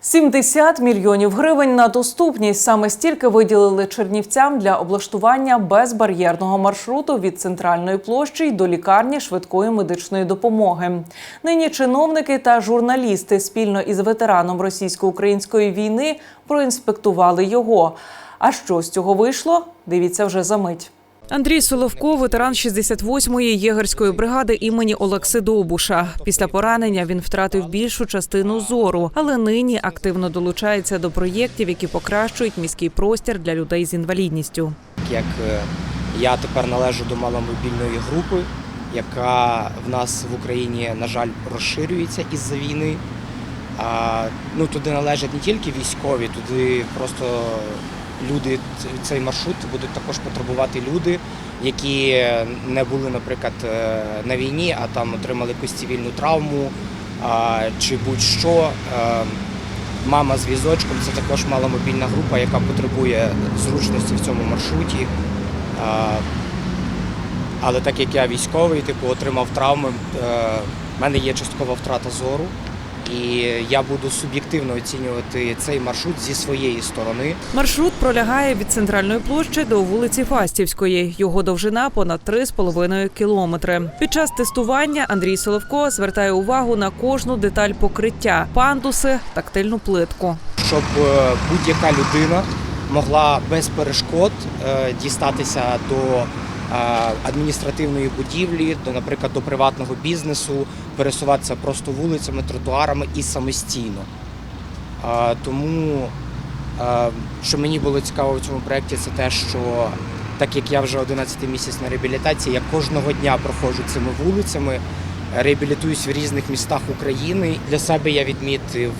70 мільйонів гривень на доступність. Саме стільки виділили чернівцям для облаштування безбар'єрного маршруту від центральної площі й до лікарні швидкої медичної допомоги. Нині чиновники та журналісти спільно із ветераном російсько-української війни проінспектували його. А що з цього вийшло? Дивіться вже за мить. Андрій Соловко, ветеран 68-ї єгерської бригади імені Олекси Довбуша. Після поранення він втратив більшу частину зору, але нині активно долучається до проєктів, які покращують міський простір для людей з інвалідністю. як е, я тепер належу до маломобільної групи, яка в нас в Україні, на жаль, розширюється із-за війни. А, ну, туди належать не тільки військові, туди просто люди, цей маршрут будуть також потребувати люди, які не були, наприклад, е, на війні, а там отримали якусь цивільну травму чи будь-що. Е, Мама з візочком це також маломобільна група, яка потребує зручності в цьому маршруті. Але так як я військовий, типу, отримав травми, е, в мене є часткова втрата зору, і я буду суб'єктивно оцінювати цей маршрут зі своєї сторони. Маршрут пролягає від центральної площі до вулиці Фастівської. Його довжина понад 3,5 кілометри. Під час тестування Андрій Соловко звертає увагу на кожну деталь покриття: пандуси, тактильну плитку. щоб е, будь-яка людина могла без перешкод е, дістатися до адміністративної будівлі, до, наприклад, до приватного бізнесу, пересуватися просто вулицями, тротуарами і самостійно. Тому, що мені було цікаво в цьому проєкті, це те, що так як я вже 11 місяць на реабілітації, я кожного дня проходжу цими вулицями, реабілітуюсь в різних містах України. Для себе я відмітив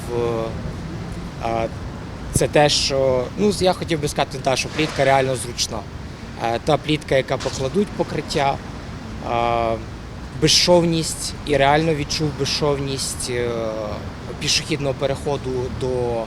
це те, що ну я хотів би сказати, та, що плітка реально зручна. Та плітка, яка покладуть покриття, безшовність і реально відчув безшовність е, пішохідного переходу до,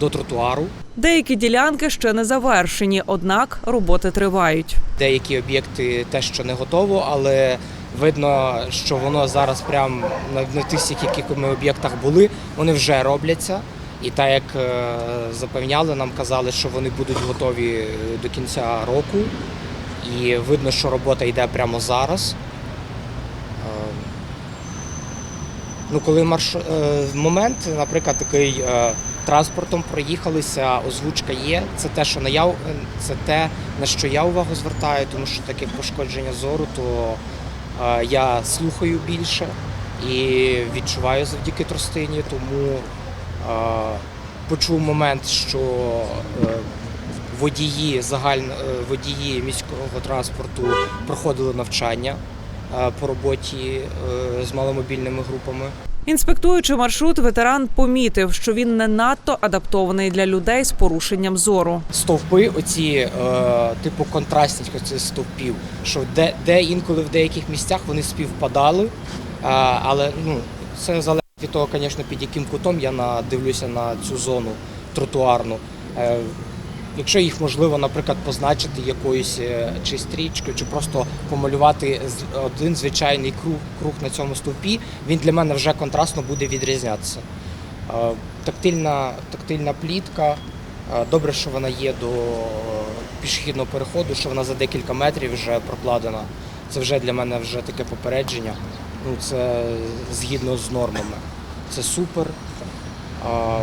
до тротуару. Деякі ділянки ще не завершені, однак роботи тривають. Деякі об'єкти те, що не готово, але видно, що воно зараз прямо на, тих яких ми об'єктах були, вони вже робляться. І так як е, запевняли, нам казали, що вони будуть готові до кінця року. І видно, що робота йде прямо зараз. Е, Ну, коли марш... е, момент, наприклад, такий транспортом проїхалися, озвучка є. Це те, що на я, це те, на що я увагу звертаю, тому що таке пошкодження зору, то я слухаю більше і відчуваю завдяки тростині, тому почув момент, що е, водії загально е, водії міського транспорту проходили навчання е, по роботі з маломобільними групами. Інспектуючи маршрут, ветеран помітив, що він не надто адаптований для людей з порушенням зору. стовпи, оці е, типу контрастність оці стовпів, що де, де інколи в деяких місцях вони співпадали, е, але ну це залежить від того, звісно, під яким кутом я дивлюся на цю зону тротуарну. Е, Якщо їх можливо, наприклад, позначити якоюсь е, чи стрічкою, чи просто помалювати один звичайний круг, круг на цьому стовпі, він для мене вже контрастно буде відрізнятися. Е, Тактильна, тактильна плітка. Добре, що вона є до пішохідного переходу, що вона за декілька метрів вже прокладена. Це вже для мене вже таке попередження. Ну, це згідно з нормами. Це супер. А,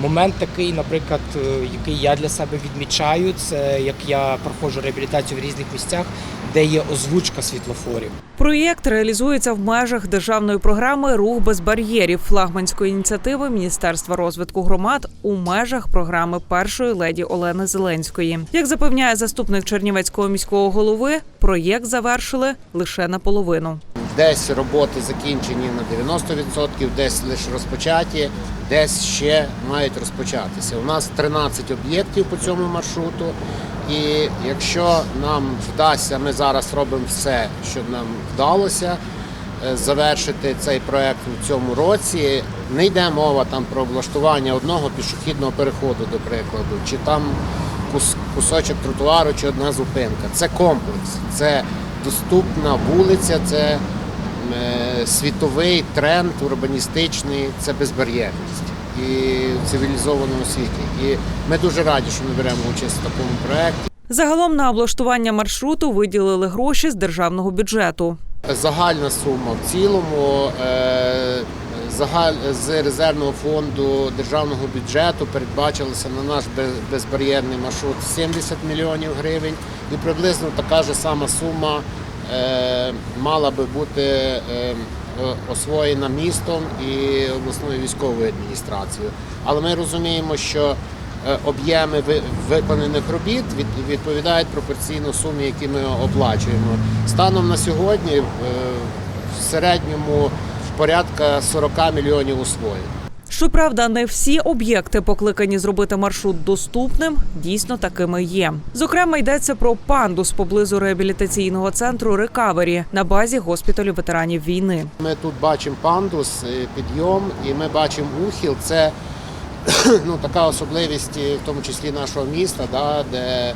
Момент такий, наприклад, е, який я для себе відмічаю, це як я проходжу реабілітацію в різних місцях, де є озвучка світлофорів. Проєкт реалізується в межах державної програми Рух без бар'єрів флагманської ініціативи Міністерства розвитку громад у межах програми першої леді Олени Зеленської. Як запевняє заступник Чернівецького міського голови, проєкт завершили лише наполовину. Десь роботи закінчені на 90%, десь лише розпочаті, десь ще мають розпочатися. У нас 13 об'єктів по цьому маршруту. І якщо нам вдасться, ми зараз робимо все, щоб нам вдалося е, завершити цей проект у цьому році. Не йде мова там про облаштування одного пішохідного переходу, до прикладу, чи там кусочок тротуару, чи одна зупинка. Це комплекс, це доступна вулиця, це е, світовий тренд урбаністичний це безбар'єрність і в цивілізованому світі. І ми дуже раді, що ми беремо участь в такому проєкті. Загалом на облаштування маршруту виділили гроші з державного бюджету. Загальна сума в цілому е, з резервного фонду державного бюджету передбачилося на наш без- безбар'єрний маршрут 70 мільйонів гривень, і приблизно така ж сама сума е, мала би бути е, освоєна містом і обласною військовою адміністрацією. Але ми розуміємо, що е, об'єми ви- виконаних робіт відповідають пропорційно сумі, які ми оплачуємо. Станом на сьогодні е, в середньому порядка 40 мільйонів освоєно. Щоправда, не всі об'єкти, покликані зробити маршрут доступним, дійсно такими є. Зокрема, йдеться про пандус поблизу реабілітаційного центру Рекавері на базі госпіталю ветеранів війни. Ми тут бачимо пандус, е, підйом, і ми бачимо ухіл. Це ну, така особливість, е, в тому числі нашого міста, да, де е,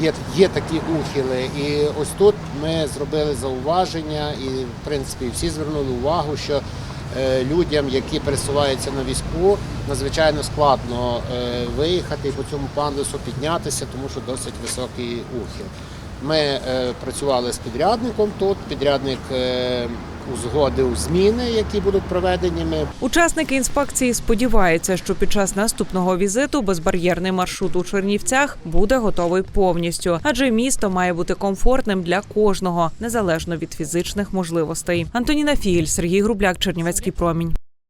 є, є такі ухили. І ось тут ми зробили зауваження, і в принципі всі звернули увагу, що людям, які пересуваються на візку, надзвичайно складно е, виїхати і по цьому пандусу піднятися, тому що досить високий ухил. Ми е, працювали з підрядником тут. Підрядник е, узгодив зміни, які будуть проведені. Ми Учасники інспекції сподіваються, що під час наступного візиту безбар'єрний маршрут у Чернівцях буде готовий повністю, адже місто має бути комфортним для кожного, незалежно від фізичних можливостей. Антоніна Фігель, Сергій Грубляк, Чернівецький промінь.